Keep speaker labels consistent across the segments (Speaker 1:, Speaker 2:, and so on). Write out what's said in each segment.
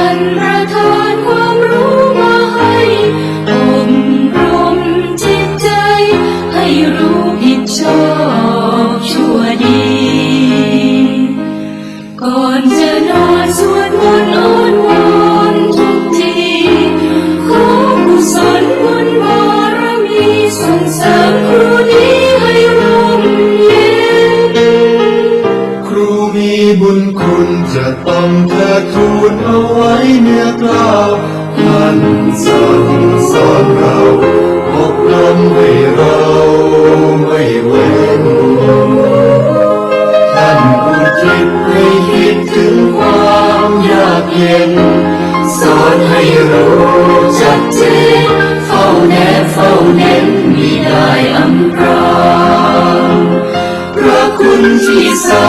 Speaker 1: ท่านประทานความรู้มาให้อบรมจิตใจ ให้รู้ผิดชอบชั่วดี ก่อนจะนอนวดมนต์นวนทุกทีขอกุศลบุญบารมีส่งเสริม
Speaker 2: บุญคุณจะต้องเทิดทูนเอาไว้
Speaker 1: เนื้อกล
Speaker 2: ้า
Speaker 1: วท่านสั่งสอนเราอบรมให้เราไม่เว้นท่านอุทิศให้คิดถึงความยากเย็น สอนให้รู้จักเจนเฝ้าแนบเฝ้าเน้นมิได้อำพรางพระคุณที่สา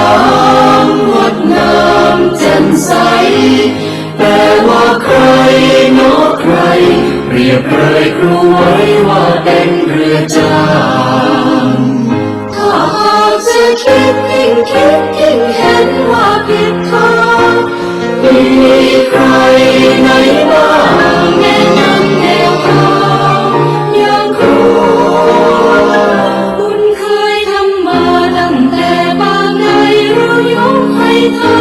Speaker 1: รู้ไว้ว่าเป็นเรือจางถ้าหากจะคิดยิ่งคิดยิ่งเห็นว่าผิดทางมีใครไหนบ้างแนะนำแนวทางอย่างครูบุญเคยทำมาตั้งแต่บางใดเรายกให้ท่าน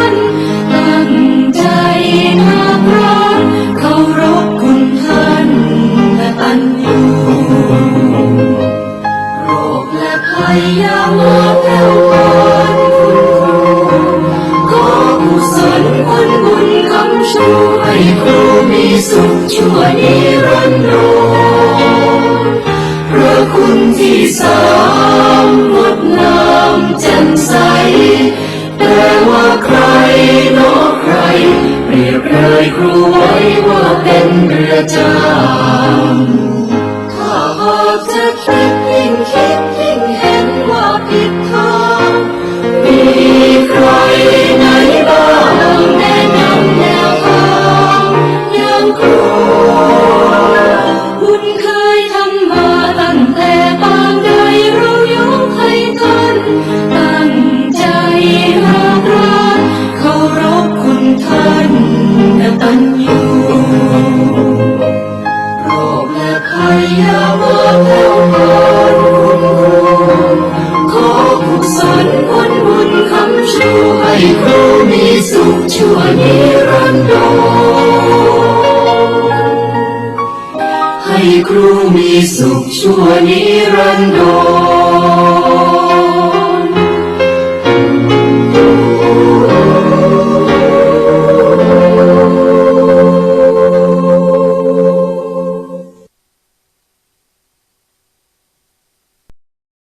Speaker 1: สุขชั่วนิรันดร์พระคุณที่สามงดงามแจ่มใส แต่ว่าใครเนอใคร เปรียบเลยครูไว้ว่าเป็นเรือจางถ้าหากจะคิดยิ่ง ขอกุศลผลบุญคำชูให้ครูมีสุขชั่วนิรันดรให้ครูมีสุขชั่วนิรันดร